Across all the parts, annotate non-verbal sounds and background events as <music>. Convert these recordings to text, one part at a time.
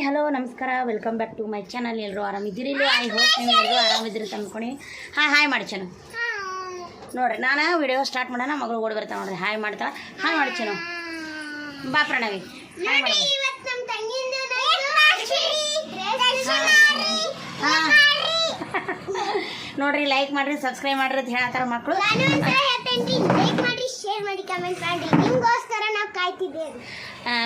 Hi hello ನಮಸ್ಕಾರ. Welcome back to my channel ಎಲ್ಲರೂ ಆರಾಮಿದ್ದೀರಿ ಇಲ್ಲಿ ಐ ಹೋಪ್ ನೀವು ಎಲ್ಲರೂ ಆರಾಮಿದ್ದೀರಿ ತಂದ್ಕೊಂಡು ಹಾಯ್ ಹಾಯ್ ಮಾಡಿ ಚೆನ್ನು ನೋಡ್ರಿ ನಾನು ವಿಡಿಯೋ ಸ್ಟಾರ್ಟ್ ಮಾಡೋಣ ಮಗಳು ಓಡಿ ಬರ್ತಾ ನೋಡ್ರಿ. ಹಾಯ್ ಮಾಡ್ತಾಳೆ. ಹಾಯ್ ಮಾಡಿ ಚೆನ್ನು ಬಾ ಪ್ರಣವಿ. ನೋಡ್ರಿ ಲೈಕ್ ಮಾಡ್ರಿ ಸಬ್ಸ್ಕ್ರೈಬ್ ಮಾಡ್ರಿ ಅಂತ ಹೇಳತ್ತಾರ ಮಕ್ಕಳು ಲೈಕ್ ಮಾಡಿ ಶೇರ್ ಮಾಡಿ ಕಮೆಂಟ್ ಮಾಡಿ. ನಿಮ್ಗೋಸ್ಕರ ನಾವು ಕಾಯ್ತಿದ್ದೇವೆ.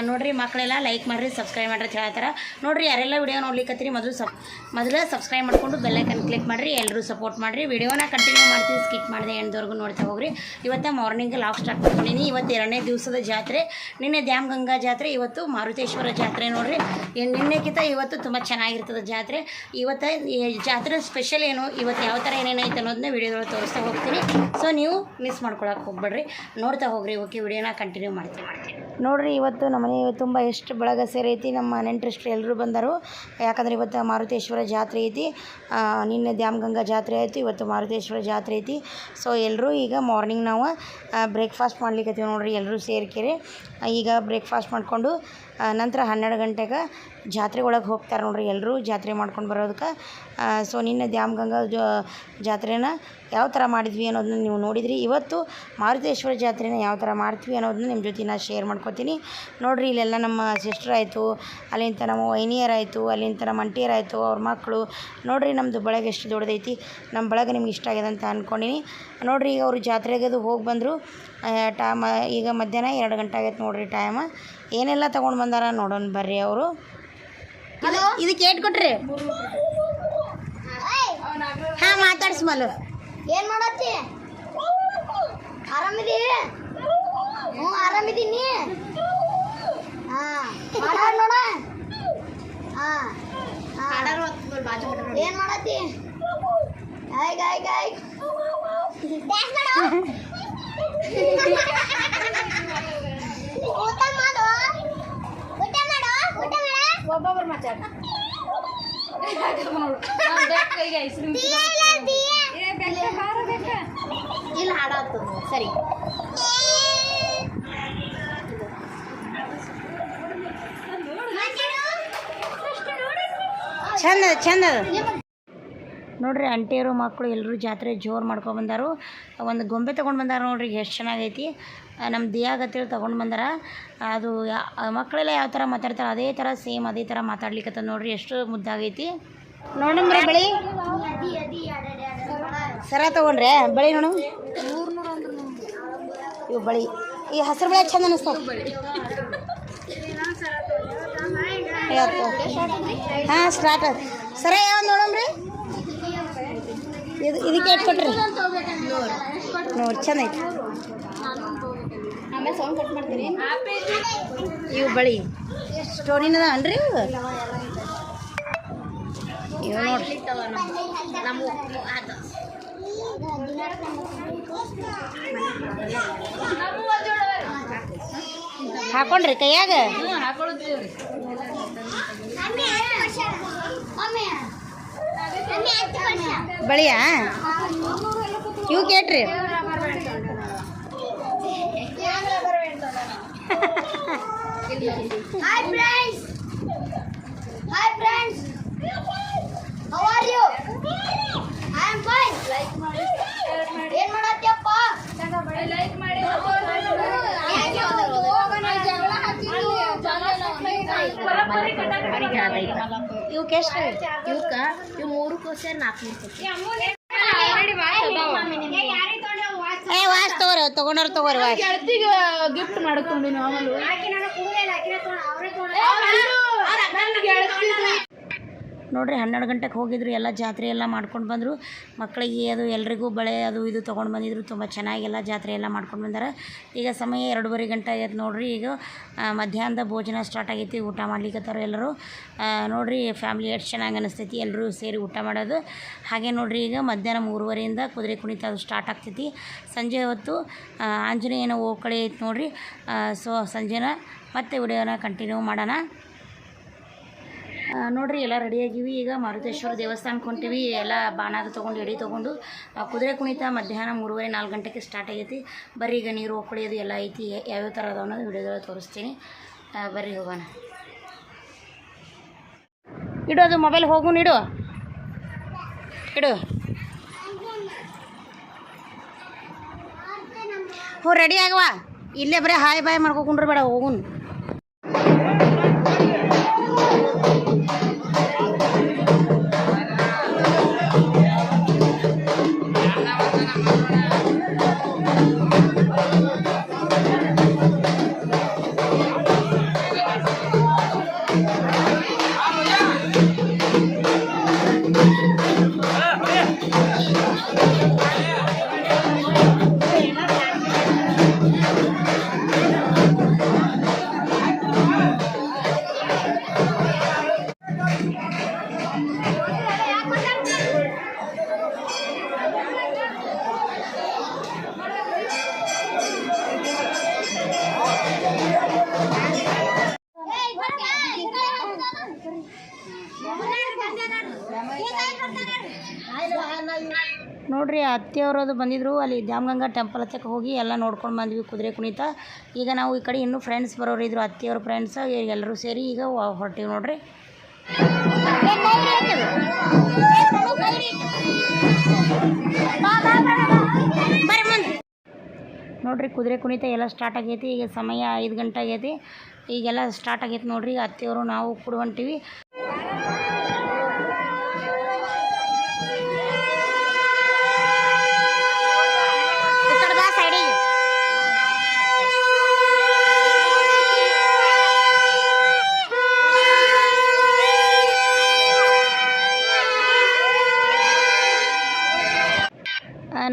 ನೋಡ್ರಿ ಮಕ್ಕಳೆಲ್ಲ ಲೈಕ್ ಮಾಡಿರಿ ಸಬ್ಸ್ಕ್ರೈಬ್ ಮಾಡ್ರಿ ಅಂತ ಹೇಳ್ತಾರೆ. ನೋಡ್ರಿ ಯಾರೆಲ್ಲ ವಿಡಿಯೋ ನೋಡ್ಲಿಕ್ಕತ್ತೀರಿ ಮೊದಲು ಸಬ್ ಮೊದಲು ಸಬ್ಸ್ಕ್ರೈಬ್ ಮಾಡ್ಕೊಂಡು ಬೆಲ್ಲೈಕನ್ ಕ್ಲಿಕ್ ಮಾಡಿರಿ ಎಲ್ಲರೂ ಸಪೋರ್ಟ್ ಮಾಡಿರಿ. ವಿಡಿಯೋನ ಕಂಟಿನ್ಯೂ ಮಾಡ್ತೀವಿ ಸ್ಕಿಪ್ ಮಾಡಿದೆ ಎಂಟುವರೆಗೂ ನೋಡ್ತಾ ಹೋಗ್ರಿ. ಇವತ್ತು ಮಾರ್ನಿಂಗ್ ಲಾಕ್ ಸ್ಟಾರ್ಟ್ ಮಾಡ್ಕೊಂಡಿನಿ. ಇವತ್ತು ಎರಡನೇ ದಿವಸದ ಜಾತ್ರೆ. ನಿನ್ನೆ ದ್ಯಾಮ್ ಗಂಗಾ ಜಾತ್ರೆ, ಇವತ್ತು ಮಾರುತೇಶ್ವರ ಜಾತ್ರೆ ನೋಡ್ರಿ. ನಿನ್ನೆಕ್ಕಿಂತ ಇವತ್ತು ತುಂಬ ಚೆನ್ನಾಗಿರ್ತದೆ ಜಾತ್ರೆ. ಇವತ್ತು ಜಾತ್ರೆ ಸ್ಪೆಷಲ್ ಏನು, ಇವತ್ತು ಯಾವ ಥರ ಏನೇನೈತೆ ಅನ್ನೋದನ್ನ ವಿಡಿಯೋಗಳು ತೋರಿಸ್ತಾ ಹೋಗ್ತೀನಿ. ಸೊ ನೀವು ಮಿಸ್ ಮಾಡ್ಕೊಳಕ್ಕೆ ಹೋಗ್ಬೇಡ್ರಿ. ನೋಡ್ತಾ ಹೋಗ್ರಿ, ಓಕೆ ವಿಡಿಯೋನ ಕಂಟಿನ್ಯೂ ಮಾಡ್ತೀನಿ ನೋಡ್ರಿ, ಇವತ್ತು ನಮ್ಮ ಮನೆ ತುಂಬ ಎಷ್ಟು ಬಳಗ ಸೇರೈತಿ ನಮ್ಮ ನೆಂಟರಿಷ್ಟರು ಎಲ್ಲರೂ ಬಂದರು. ಯಾಕಂದ್ರೆ ಇವತ್ತು ಮಾರುತೇಶ್ವರ ಜಾತ್ರೆ ಐತಿ. ನಿನ್ನೆ ದ್ಯಾಮಗಂಗಾ ಜಾತ್ರೆ ಆಯಿತು, ಇವತ್ತು ಮಾರುತೇಶ್ವರ ಜಾತ್ರೆ ಐತಿ. ಸೊ ಎಲ್ಲರೂ ಈಗ ಮಾರ್ನಿಂಗ್ ನಾವು ಬ್ರೇಕ್ಫಾಸ್ಟ್ ಮಾಡ್ಲಿಕ್ಕತ್ತೀವಿ ನೋಡ್ರಿ ಎಲ್ಲರೂ ಸೇರ್ಕೆರಿ. ಈಗ ಬ್ರೇಕ್ಫಾಸ್ಟ್ ಮಾಡಿಕೊಂಡು ನಂತರ ಹನ್ನೆರಡು ಗಂಟೆಗೆ ಜಾತ್ರೆ ಒಳಗೆ ಹೋಗ್ತಾರೆ ನೋಡ್ರಿ ಎಲ್ಲರೂ ಜಾತ್ರೆ ಮಾಡ್ಕೊಂಡು ಬರೋದಕ್ಕೆ ಸೊ ನಿನ್ನೆ ದ್ಯಾಮ್ ಗಂಗಾ ಜ- ಜಾತ್ರೆನ ಯಾವ ಥರ ಮಾಡಿದ್ವಿ ಅನ್ನೋದನ್ನ ನೀವು ನೋಡಿದ್ರಿ. ಇವತ್ತು ಮಾರುತೇಶ್ವರ ಜಾತ್ರೆನ ಯಾವ ಥರ ಮಾಡ್ತೀವಿ ಅನ್ನೋದನ್ನ ನಿಮ್ಮ ಜೊತೆ ನಾನು ಶೇರ್ ಮಾಡ್ಕೊತೀನಿ. ನೋಡಿರಿ ಇಲ್ಲೆಲ್ಲ ನಮ್ಮ ಸಿಸ್ಟರ್ ಆಯಿತು ಅಲ್ಲಿಂದ ನಮ್ಮ ವೈನಿಯರಾಯಿತು ಅಲ್ಲಿಂದ ನಮ್ಮ ಅಂಟಿಯರಾಯಿತು ಅವ್ರ ಮಕ್ಕಳು ನೋಡಿರಿ ನಮ್ಮದು ಬಳಗ ಎಷ್ಟು ದೊಡ್ಡದೈತಿ ನಮ್ಮ ಬಳಗ ನಿಮ್ಗೆ ಇಷ್ಟ ಆಗಿದೆ ಅಂತ ಅಂದ್ಕೊಂಡಿನಿ ನೋಡಿರಿ ಈಗ ಅವರು ಜಾತ್ರೆಗೆ ಅದು ಹೋಗಿ ಬಂದರು. ಟೈಮ್ ಈಗ ಮಧ್ಯಾಹ್ನ ಎರಡು ಗಂಟೆ ಆಗೈತೆ ನೋಡಿರಿ ಟೈಮ್ ಏನೆಲ್ಲ ತೊಗೊಂಡು ಬಂದಾರ ನೋಡೋಣ ಬರ್ರಿ ಅವರು. ಇದಕ್ಕೆ ಏಟ್ ಕೊಟ್ರಿ? ಹಾಂ ಮಾತಾಡ್ಸ್ಮಲ್ಲು ಏನ್ ಮಾಡತ್ತಿ? ಆರಾಮಿದಿ? ಹ್ಞೂ ಆರಾಮಿದ್ದೀನಿ ಹಾ ನೋಡ. ಹಾ ಹಾ. ಏನ್ ಮಾಡತ್ತಿ? ಮಾಡು <laughs> ಊಟ ಮಾಡು. ಊಟ ಮಾಡು. ಒಬ್ಬೊಬ್ರು ಮಾತಾಡ. ಇಲ್ಲ ಹಾಡಾತು ಸರಿ. ಚಂದ ಚಂದ. ನೋಡ್ರಿ ಅಂಟಿಯರು ಮಕ್ಕಳು ಎಲ್ಲರೂ ಜಾತ್ರೆ ಜೋರು ಮಾಡ್ಕೊಂಡು ಬಂದಾರು. ಒಂದು ಗೊಂಬೆ ತೊಗೊಂಡು ಬಂದಾರ ನೋಡ್ರಿ ಎಷ್ಟು ಚೆನ್ನಾಗೈತಿ ನಮ್ಮ ದಿಯಾಗತ್ತೇಳಿ ತೊಗೊಂಡು ಬಂದಾರ. ಅದು ಯಾ- ಮಕ್ಕಳೆಲ್ಲ ಯಾವ ಥರ ಮಾತಾಡ್ತಾರೆ ಅದೇ ಥರ ಸೇಮ್ ಅದೇ ಥರ ಮಾತಾಡ್ಲಿಕ್ಕೆ ನೋಡ್ರಿ ಎಷ್ಟು ಮುದ್ದಾಗೈತಿ. ನೋಡಂಬ್ರಿ ಬಳಿ. ಸರ ತೊಗೊಂಡ್ರೆ ಬಳಿ ನೋಡು. ಇವು ಬಳಿ. ಈ ಹಸಿರು ಬಳಿ ಚಂದ ಅನಿಸ್ತಾವ? ಹಾಂ ಸ್ಟಾರ್ಟ್ ಸರ ಯಾವ ನೋಡಂಬ್ರಿ ಇದು ಇದಕ್ಕೆ ಎಷ್ಟು ಕೊಟ್ರಿ? ನೋಡಿ ಚಂದ ಐತಿ ಆಮೇಲೆ ಸೌಂಡ್ ಕಟ್ ಮಾಡ್ತೀನಿ ಇವು ಬಳಿ. ಸ್ಟೋನಿನದ ಅನ್ರಿ ಇವು? ಇವು ನೋಡಿ ಹಾಕೊಂಡ್ರಿ ಕೈಯಾಗ? ಬಳಿಯ? ಅತ್ತ ಯು ಕೇಟ್ರಿ. Hi friends hi friends how are you I am fine ಏನು ಮಾಡ್ತೀಯಾಪ್ಪ ಇವಕ್ಕೆ ಎಷ್ಟು ಇವಕ್ಕ ಇವ್ ಮೂರು ಕೋಸೆ ನಾಲ್ಕು ಏ ವಾಶ್ ತಗೋರಿ ತಗೊಂಡವ್ರು ತಗೋರಿ ವಾಸ್ ಗಿಫ್ಟ್ ಮಾಡ್ಕೊಂಡು ಆಮೇಲೆ ನೋಡ್ರಿ ಹನ್ನೆರಡು ಗಂಟೆಗೆ ಹೋಗಿದ್ರು, ಎಲ್ಲ ಜಾತ್ರೆ ಎಲ್ಲ ಮಾಡ್ಕೊಂಡು ಬಂದರು. ಮಕ್ಕಳಿಗೆ ಅದು ಎಲ್ರಿಗೂ ಬಳೆ, ಅದು ಇದು ತೊಗೊಂಡು ಬಂದಿದ್ರು, ತುಂಬ ಚೆನ್ನಾಗೆಲ್ಲ ಜಾತ್ರೆ ಎಲ್ಲ ಮಾಡ್ಕೊಂಡು ಬಂದಾರೆ. ಈಗ ಸಮಯ ಎರಡೂವರೆ ಗಂಟೆ ಆಗೈತೆ ನೋಡ್ರಿ, ಈಗ ಮಧ್ಯಾಹ್ನದ ಭೋಜನ ಸ್ಟಾರ್ಟ್ ಆಗೈತಿ, ಊಟ ಮಾಡ್ಲಿಕ್ಕತ್ತಾರ ಎಲ್ಲರೂ. ನೋಡಿರಿ ಫ್ಯಾಮಿಲಿ ಎಷ್ಟು ಚೆನ್ನಾಗಿ ಅನಿಸ್ತೈತಿ ಎಲ್ಲರೂ ಸೇರಿ ಊಟ ಮಾಡೋದು. ಹಾಗೆ ನೋಡ್ರಿ ಈಗ ಮಧ್ಯಾಹ್ನ ಮೂರುವರೆಯಿಂದ ಕುದುರೆ ಕುಣಿತ ಅದು ಸ್ಟಾರ್ಟ್ ಆಗ್ತೈತಿ. ಸಂಜೆ ಹೊತ್ತು ಆಂಜನೇಯನ ಓಕಳಿ ಐತೆ ನೋಡ್ರಿ. ಸೊ, ಸಂಜೆನ ಮತ್ತೆ ವಿಡಿಯೋನ ಕಂಟಿನ್ಯೂ ಮಾಡೋಣ. ನೋಡ್ರಿ, ಎಲ್ಲ ರೆಡಿಯಾಗಿವಿ ಈಗ ಮಾರುತೇಶ್ವರ ದೇವಸ್ಥಾನಕ್ಕೆ ಹೊಂಟಿವಿ. ಎಲ್ಲ ಬಾಣಾದ ತೊಗೊಂಡು, ಎಡಿ ತೊಗೊಂಡು ಕುದುರೆ ಕುಣಿತ ಮಧ್ಯಾಹ್ನ ಮೂರುವರೆ ನಾಲ್ಕು ಗಂಟೆಗೆ ಸ್ಟಾರ್ಟ್ ಆಗೈತಿ. ಬರ್ರಿ, ಈಗ ನೀರು ಒಕ್ಕಳಿಯೋದು ಎಲ್ಲ ಐತಿ. ಯಾವ್ಯಾವ ಥರ ಅದಾವ ಅನ್ನೋದು ವಿಡಿಯೋದಲ್ಲಿ ತೋರಿಸ್ತೀನಿ. ಬರ್ರಿ ಹೋಗೋಣ. ಇಡು, ಅದು ಮೊಬೈಲ್ ಹೋಗು ಇಡು ಇಡು. ಹ್ಞೂ ರೆಡಿ ಆಗವಾ? ಇಲ್ಲೇ ಬರೀ, ಹಾಯ್, ಬಾಯ್ ಮಾಡ್ಕೊಂಡ್ರೆ ಬೇಡ, ಹೋಗುನ್. ನೋಡ್ರಿ ಅತ್ತೆಯವರದು ಬಂದಿದ್ರು, ಅಲ್ಲಿ ದ್ಯಾಮಗಂಗಾ ಟೆಂಪಲ್ ಹತ್ತಕ್ಕೆ ಹೋಗಿ ಎಲ್ಲ ನೋಡ್ಕೊಂಡು ಬಂದ್ವಿ ಕುದುರೆ ಕುಣಿತ. ಈಗ ನಾವು ಈ ಕಡೆ ಇನ್ನೂ ಫ್ರೆಂಡ್ಸ್ ಬರೋರು ಇದ್ರು, ಅತ್ತೆಯವ್ರ ಫ್ರೆಂಡ್ಸ್ ಎಲ್ಲರೂ ಸೇರಿ ಈಗ ಹೊರಟಿವಿ ನೋಡ್ರಿ. ನೋಡ್ರಿ, ಕುದುರೆ ಕುಣಿತ ಎಲ್ಲ ಸ್ಟಾರ್ಟ್ ಆಗೈತಿ, ಈಗ ಸಮಯ ಐದು ಗಂಟೆ ಆಗೈತಿ. ಈಗೆಲ್ಲ ಸ್ಟಾರ್ಟ್ ಆಗೈತಿ ನೋಡ್ರಿ ಅತ್ತೆಯವರು ನಾವು ಕೂಡ ಹೊಂಟಿವಿ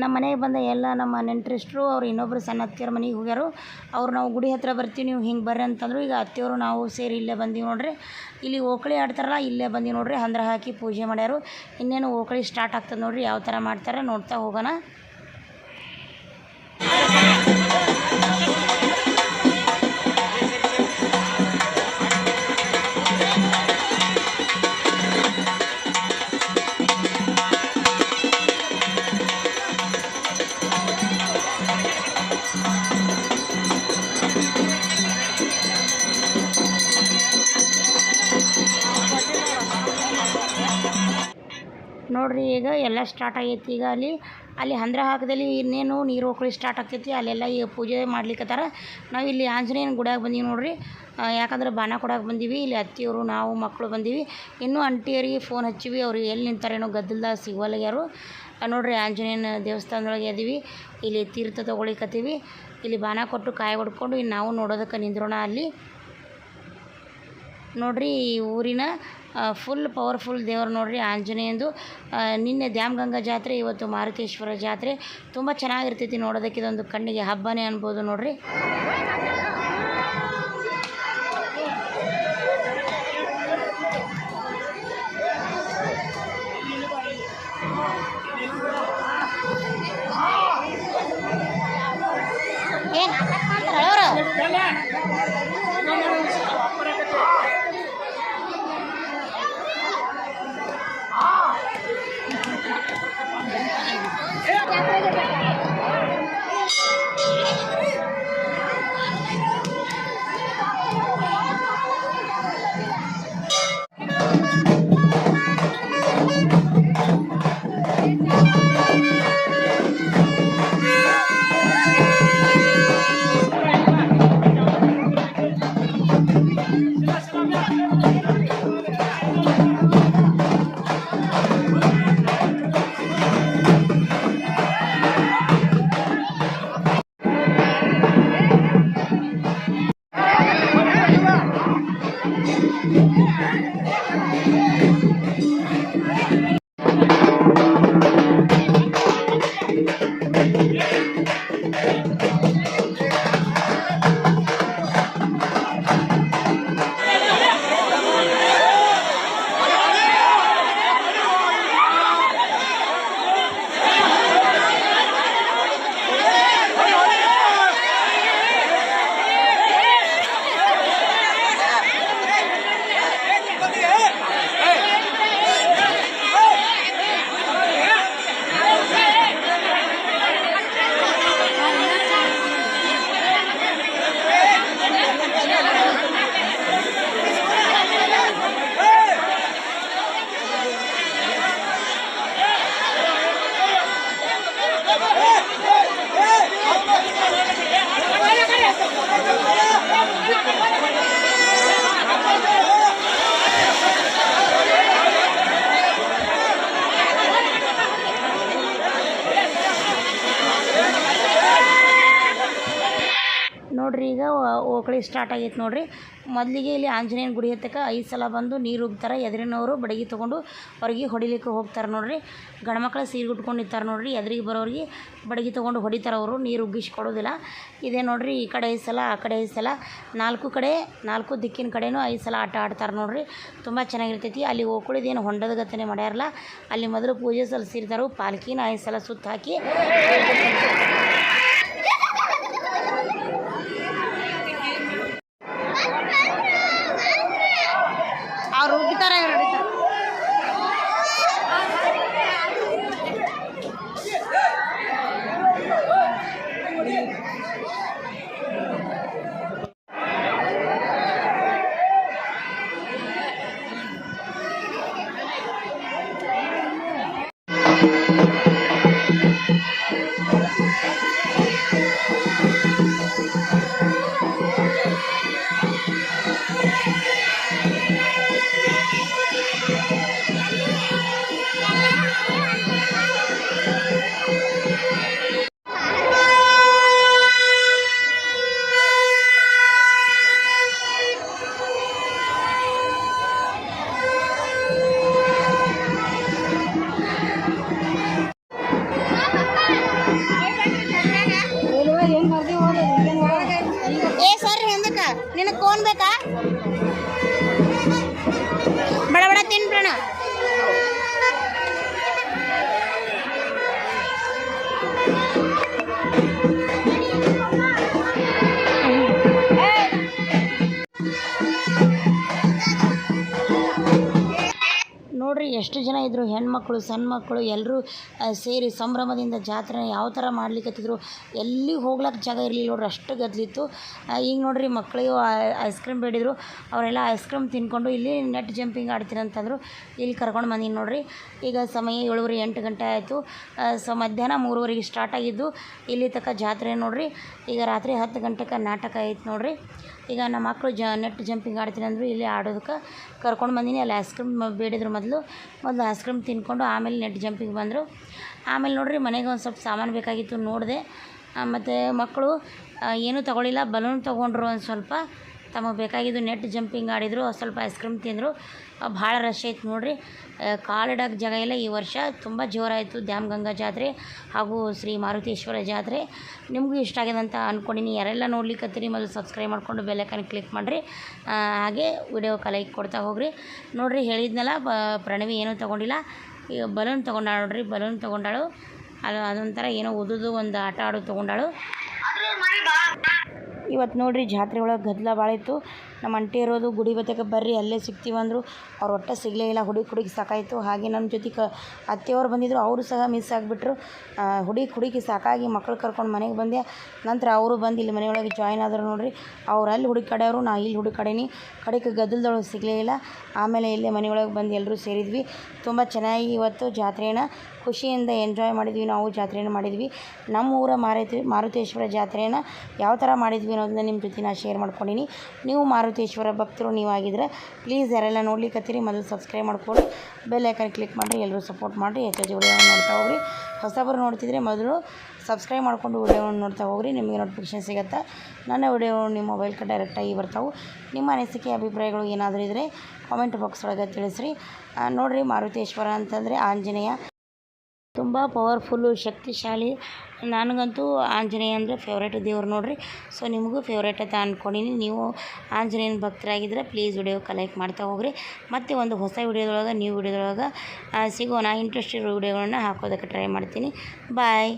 ನಮ್ಮ ಮನೆಗೆ ಬಂದ ಎಲ್ಲ ನಮ್ಮ ನೆಂಟರಿಷ್ಟರು ಅವ್ರು ಇನ್ನೊಬ್ರು ಸಣ್ಣ ಅತ್ತಿಯವ್ರ ಮನೆಗೆ ಹೋಗ್ಯಾರು. ಅವ್ರು ನಾವು ಗುಡಿ ಹತ್ತಿರ ಬರ್ತೀವಿ, ನೀವು ಹಿಂಗೆ ಬರ್ರಿ ಅಂತಂದರು. ಈಗ ಅತ್ತೆಯವರು ನಾವು ಸೇರಿ ಇಲ್ಲೇ ಬಂದೀವಿ ನೋಡ್ರಿ. ಇಲ್ಲಿ ಓಕಳಿ ಆಡ್ತಾರಲ್ಲ, ಇಲ್ಲೇ ಬಂದೀವಿ ನೋಡ್ರಿ. ಹಂದ್ರ ಹಾಕಿ ಪೂಜೆ ಮಾಡ್ಯಾರು. ಇನ್ನೇನು ಓಕಳಿ ಸ್ಟಾರ್ಟ್ ಆಗ್ತದೆ ನೋಡ್ರಿ, ಯಾವ ಥರ ಮಾಡ್ತಾರೆ ನೋಡ್ತಾ ಹೋಗೋಣ. ನೋಡ್ರಿ, ಈಗ ಎಲ್ಲ ಸ್ಟಾರ್ಟ್ ಆಗೈತಿ. ಈಗ ಅಲ್ಲಿ ಅಲ್ಲಿ ಹಂದ್ರ ಹಾಕದಲ್ಲಿ ಇನ್ನೇನು ನೀರು ಹೋಗ್ಲಿ ಸ್ಟಾರ್ಟ್ ಆಗ್ತೈತಿ. ಅಲ್ಲೆಲ್ಲ ಈಗ ಪೂಜೆ ಮಾಡ್ಲಿಕ್ಕತ್ತಾರ ನಾವು ಇಲ್ಲಿ ಆಂಜನೇಯನ ಗುಡಿಯಾಗ ಬಂದೀವಿ ನೋಡ್ರಿ. ಯಾಕಂದ್ರೆ ಬಾಣ ಕೊಡಕ್ಕೆ ಬಂದೀವಿ. ಇಲ್ಲಿ ಅತ್ತಿಯವರು, ನಾವು ಮಕ್ಕಳು ಬಂದೀವಿ. ಇನ್ನೂ ಅಂಟಿಯರಿಗೆ ಫೋನ್ ಹಚ್ಚಿವಿ. ಅವ್ರಿಗೆ ಎಲ್ಲಿ ನಿಂತಾರೇನೋ ಗದ್ದಲ್ದಾಗ ಸಿಗುವಲ್ಲ ಯಾರು. ನೋಡ್ರಿ ಆಂಜನೇಯನ ದೇವಸ್ಥಾನದೊಳಗೆ ಅದೀವಿ. ಇಲ್ಲಿ ತೀರ್ಥ ತೊಗೊಳಿಕತ್ತೀವಿ. ಇಲ್ಲಿ ಬಾಣ ಕೊಟ್ಟು ಕಾಯಿ ಹೊಡ್ಕೊಂಡು ಇನ್ನು ನಾವು ನೋಡೋದಕ್ಕೆ ನಿಂದ್ರೋಣ ಅಲ್ಲಿ. ನೋಡ್ರಿ, ಈ ಊರಿನ ಫುಲ್ ಪವರ್ಫುಲ್ ದೇವರು ನೋಡ್ರಿ, ಆಂಜನೇಯಂದು. ನಿನ್ನೆ ದ್ಯಾಮಗಂಗಾ ಜಾತ್ರೆ, ಇವತ್ತು ಮಾರುತೇಶ್ವರ ಜಾತ್ರೆ. ತುಂಬ ಚೆನ್ನಾಗಿರ್ತೈತಿ ನೋಡೋದಕ್ಕೆ, ಇದೊಂದು ಕಣ್ಣಿಗೆ ಹಬ್ಬನೇ ಅನ್ಬೋದು ನೋಡ್ರಿ. ಸ್ಟಾರ್ಟ್ ಆಗೈತೆ ನೋಡ್ರಿ. ಮೊದಲಿಗೆ ಇಲ್ಲಿ ಆಂಜನೇಯನ ಗುಡಿ ಹತ್ತಕ್ಕೆ ಐದು ಸಲ ಬಂದು ನೀರು ಉಗ್ತಾರೆ, ಎದುರಿನವರು ಬಡಗಿ ತೊಗೊಂಡು ಹೊರಗೆ ಹೊಡಿಲಿಕ್ಕೆ ಹೋಗ್ತಾರೆ ನೋಡ್ರಿ. ಗಂಡ್ಮಕ್ಳು ಸೀರೆ ಉಟ್ಕೊಂಡು ನಿಂತಾರೆ ನೋಡ್ರಿ, ಎದುರಿಗೆ ಬರೋರಿಗೆ ಬಡಗಿ ತೊಗೊಂಡು ಹೊಡಿತಾರೆ ಅವರು, ನೀರು ಉಗ್ಗಿಸಿ ಕೊಡೋದಿಲ್ಲ ಇದೇ ನೋಡ್ರಿ ಈ ಕಡೆ ಐದು ಸಲ, ಆ ಕಡೆ ಐದು ಸಲ, ನಾಲ್ಕು ಕಡೆ, ನಾಲ್ಕು ದಿಕ್ಕಿನ ಕಡೆನೂ ಐದು ಸಲ ಆಟ ಆಡ್ತಾರೆ ನೋಡ್ರಿ. ತುಂಬ ಚೆನ್ನಾಗಿರ್ತೈತಿ. ಅಲ್ಲಿ ಓಕುಳಿದೇನು ಹೊಂಡದ ಗತನೆ ಮಾಡ್ಯಾರಲ್ಲ, ಅಲ್ಲಿ ಮೊದಲು ಪೂಜೆ ಸಲ್ಲಿಸಿರ್ತಾರೆ, ಪಾಲ್ಕಿನ ಐದು ಸಲ ಸುತ್ತ ಹಾಕಿ. ನಿನಗೆ ಕೋನ್ ಬೇಕಾ? ಬಡ ಬಡ ತಿನ್ಬಿಡೋಣ. ಎಷ್ಟು ಜನ ಇದ್ದರು ಹೆಣ್ಮಕ್ಳು ಸಣ್ಣ ಮಕ್ಕಳು ಎಲ್ಲರೂ ಸೇರಿ ಸಂಭ್ರಮದಿಂದ ಜಾತ್ರೆ ಯಾವ ಥರ ಮಾಡ್ಲಿಕ್ಕತ್ತಿದ್ರು ಎಲ್ಲಿ ಹೋಗ್ಲಕ್ಕೆ ಜಾಗ ಇರಲಿಲ್ಲ ನೋಡ್ರಿ, ಅಷ್ಟು ಗದ್ಲಿತ್ತು. ಈಗ ನೋಡ್ರಿ ಮಕ್ಕಳಿಗೂ ಐಸ್ ಕ್ರೀಮ್ ಬೇಡಿದ್ರು, ಅವರೆಲ್ಲ ಐಸ್ ಕ್ರೀಮ್ ತಿನ್ಕೊಂಡು ಇಲ್ಲಿ ನೆಟ್ ಜಂಪಿಂಗ್ ಆಡ್ತೀನಿ ಅಂತಂದರು, ಇಲ್ಲಿ ಕರ್ಕೊಂಡು ಬಂದೀನಿ ನೋಡ್ರಿ. ಈಗ ಸಮಯ ಏಳುವರೆ ಎಂಟು ಗಂಟೆ ಆಯಿತು. ಸೊ, ಮಧ್ಯಾಹ್ನ ಮೂರುವರೆಗೆ ಸ್ಟಾರ್ಟ್ ಆಗಿದ್ದು, ಇಲ್ಲಿ ತಕ್ಕ ಜಾತ್ರೆ ನೋಡ್ರಿ. ಈಗ ರಾತ್ರಿ ಹತ್ತು ಗಂಟೆಗೆ ನಾಟಕ ಐತೆ ನೋಡ್ರಿ. ಈಗ ನಮ್ಮ ಮಕ್ಕಳು ಜ ನೆಟ್ ಜಂಪಿಂಗ್ ಆಡ್ತೀನಿ ಅಂದರು ಇಲ್ಲಿ ಆಡೋದಕ್ಕೆ ಕರ್ಕೊಂಡು ಬಂದೀನಿ. ಅಲ್ಲಿ ಐಸ್ ಕ್ರೀಮ್ ಬೇಡಿದ್ರು ಮೊದಲು. ಮೊದಲು ಐಸ್ ಕ್ರೀಮ್ ತಿನ್ಕೊಂಡು ಆಮೇಲೆ ನೆಟ್ ಜಂಪಿಂಗ್ ಬಂದರು. ಆಮೇಲೆ ನೋಡ್ರಿ ಮನೆಗೆ ಒಂದು ಸ್ವಲ್ಪ ಸಾಮಾನು ಬೇಕಾಗಿತ್ತು ನೋಡಿದೆ. ಮತ್ತು ಮಕ್ಕಳು ಏನೂ ತಗೊಳ್ಳಿಲ್ಲ ಬಲೂನ್ ತೊಗೊಂಡ್ರು ಒಂದು ಸ್ವಲ್ಪ. ತಮಗೆ ಬೇಕಾಗಿದ್ದು ನೆಟ್ ಜಂಪಿಂಗ್ ಆಡಿದರು, ಸ್ವಲ್ಪ ಐಸ್ ಕ್ರೀಮ್ ತಿಂದರು. ಭಾಳ ರಶ್ ಐತೆ ನೋಡ್ರಿ. ಕಾಲಿಡಕ್ಕೆ ಜಾಗ ಇಲ್ಲ ಈ ವರ್ಷ. ತುಂಬ ಜೋರಾಯಿತು ದ್ಯಾಮ್ ಗಂಗಾ ಜಾತ್ರೆ ಹಾಗೂ ಶ್ರೀ ಮಾರುತೇಶ್ವರ ಜಾತ್ರೆ. ನಿಮಗೂ ಇಷ್ಟ ಆಗಿದೆ ಅಂತ ಅಂದ್ಕೊಂಡಿನಿ ಯಾರೆಲ್ಲ ನೋಡ್ಲಿಕ್ಕತ್ತೀರಿ ಮೊದಲು ಸಬ್ಸ್ಕ್ರೈಬ್ ಮಾಡಿಕೊಂಡು ಬೆಲ್ಲೈಕನ್ ಕ್ಲಿಕ್ ಮಾಡಿರಿ. ಹಾಗೆ ವಿಡಿಯೋ ಕಲೈಕ್ ಕೊಡ್ತಾ ಹೋಗ್ರಿ. ನೋಡ್ರಿ ಹೇಳಿದ್ನಲ್ಲ ಪ್ರಣವಿ ಏನೂ ತೊಗೊಂಡಿಲ್ಲ. ಈಗ ಬಲೂನ್ ತೊಗೊಂಡಾಳು ನೋಡ್ರಿ ಬಲೂನ್ ತೊಗೊಂಡಾಳು. ಅದು, ಅದೊಂಥರ ಏನೋ ಉದುದು ಒಂದು ಆಟ ಆಡೋದು ತೊಗೊಂಡಾಳು. ಇವತ್ತು ನೋಡ್ರಿ ಜಾತ್ರೆ ಒಳಗೆ ಗದ್ದಲ ಭಾಳ ಇತ್ತು. ನಮ್ಮ ಅಂಟಿ ಇರೋದು, ಗುಡಿ ಬತ್ತಕ್ಕೆ ಬರ್ರಿ, ಅಲ್ಲೇ ಸಿಗ್ತೀವಂದರು ಅವ್ರು ಒಟ್ಟೆ ಸಿಗಲೇ ಇಲ್ಲ, ಹುಡುಗಿ ಹುಡುಗಿ ಸಾಕಾಯಿತು. ಹಾಗೆ ನಮ್ಮ ಜೊತೆ ಕ, ಅತ್ತೆಯವ್ರು ಬಂದಿದ್ದರು ಅವರು ಸಹ ಮಿಸ್ ಆಗಿಬಿಟ್ರು. ಹುಡುಗಿ ಹುಡುಗಿ ಸಾಕಾಗಿ ಮಕ್ಳು ಕರ್ಕೊಂಡು ಮನೆಗೆ ಬಂದೆ. ನಂತರ ಅವರು ಬಂದು ಇಲ್ಲಿ ಮನೆಯೊಳಗೆ ಜಾಯ್ನ್ ಆದರು ನೋಡಿರಿ. ಅವ್ರು ಅಲ್ಲಿ ಹುಡುಗಿ ಕಡೆಯವರು ನಾ ಇಲ್ಲಿ ಹುಡುಗಿ ಕಡೆನಿ. ಕಡೆಗೆ ಗದ್ದಲದೊಳಗೆ ಸಿಗಲೇ ಇಲ್ಲ. ಆಮೇಲೆ ಇಲ್ಲೇ ಮನೆಯೊಳಗೆ ಬಂದು ಎಲ್ಲರೂ ಸೇರಿದ್ವಿ. ತುಂಬ ಚೆನ್ನಾಗಿ ಇವತ್ತು ಜಾತ್ರೆನ ಖುಷಿಯಿಂದ ಎಂಜಾಯ್ ಮಾಡಿದ್ವಿ. ನಾವು ಜಾತ್ರೆಯನ್ನು ಮಾಡಿದ್ವಿ. ನಮ್ಮ ಊರ ಮಾರುತಿ, ಮಾರುತೇಶ್ವರ ಜಾತ್ರೆನ ಯಾವ ಥರ ಮಾಡಿದ್ವಿ ಅನ್ನೋದನ್ನ ನಿಮ್ಮ ಜೊತೆ ನಾನು ಶೇರ್ ಮಾಡ್ಕೊಂಡಿನಿ. ನೀವು ಮಾರುತೇಶ್ವರ ಭಕ್ತರು ನೀವಾಗಿದ್ರೆ ಪ್ಲೀಸ್ ಯಾರೆಲ್ಲ ನೋಡ್ಲಿಕ್ಕತ್ತೀರಿ ಮೊದಲು ಸಬ್ಸ್ಕ್ರೈಬ್ ಮಾಡ್ಕೊಂಡು ಬೆಲ್ ಐಕನ್ ಕ್ಲಿಕ್ ಮಾಡಿರಿ ಎಲ್ಲರೂ ಸಪೋರ್ಟ್ ಮಾಡಿರಿ ಹೆಚ್ಚು ವಿಡಿಯೋವನ್ನು ನೋಡ್ತಾ ಹೋಗ್ರಿ. ಹೊಸಬ್ರು ನೋಡ್ತಿದ್ರೆ ಮೊದಲು ಸಬ್ಸ್ಕ್ರೈಬ್ ಮಾಡ್ಕೊಂಡು ವಿಡಿಯೋವನ್ನು ನೋಡ್ತಾ ಹೋಗ್ರಿ, ನಿಮಗೆ ನೋಟಿಫಿಕೇಶನ್ ಸಿಗುತ್ತೆ? ನನ್ನ ವಿಡಿಯೋ ನಿಮ್ಮ ಮೊಬೈಲ್ಗೆ ಡೈರೆಕ್ಟಾಗಿ ಬರ್ತಾವೆ. ನಿಮ್ಮ ಅನಿಸಿಕೆ, ಅಭಿಪ್ರಾಯಗಳು ಏನಾದರೂ ಇದ್ದರೆ ಕಾಮೆಂಟ್ ಬಾಕ್ಸ್ ಒಳಗೆ ತಿಳಿಸ್ರಿ. ನೋಡಿರಿ ಮಾರುತೇಶ್ವರ ಅಂತಂದರೆ ಆಂಜನೇಯ. ತುಂಬ ಪವರ್ಫುಲ್ಲು, ಶಕ್ತಿಶಾಲಿ. ನನಗಂತೂ ಆಂಜನೇಯ ಅಂದರೆ ಫೇವ್ರೇಟ್ ದೇವ್ರು ನೋಡ್ರಿ. ಸೊ ನಿಮಗೂ ಫೇವ್ರೇಟ್ ಅಂತ ಅಂದ್ಕೊಂಡೀನಿ ನೀವು ಆಂಜನೇಯನ ಭಕ್ತರಾಗಿದ್ದರೆ ಪ್ಲೀಸ್ ವಿಡಿಯೋ ಕಲೆಕ್ಟ್ ಮಾಡ್ತಾ ಹೋಗ್ರಿ. ಮತ್ತು ಒಂದು ಹೊಸ ವಿಡಿಯೋದೊಳಗೆ ನ್ಯೂ ವಿಡಿಯೋದೊಳಗೆ ಸಿಗೋಣ. ಇಂಟ್ರೆಸ್ಟ್ ಇರೋ ವಿಡಿಯೋಗಳನ್ನ ಹಾಕೋದಕ್ಕೆ ಟ್ರೈ ಮಾಡ್ತೀನಿ. ಬಾಯ್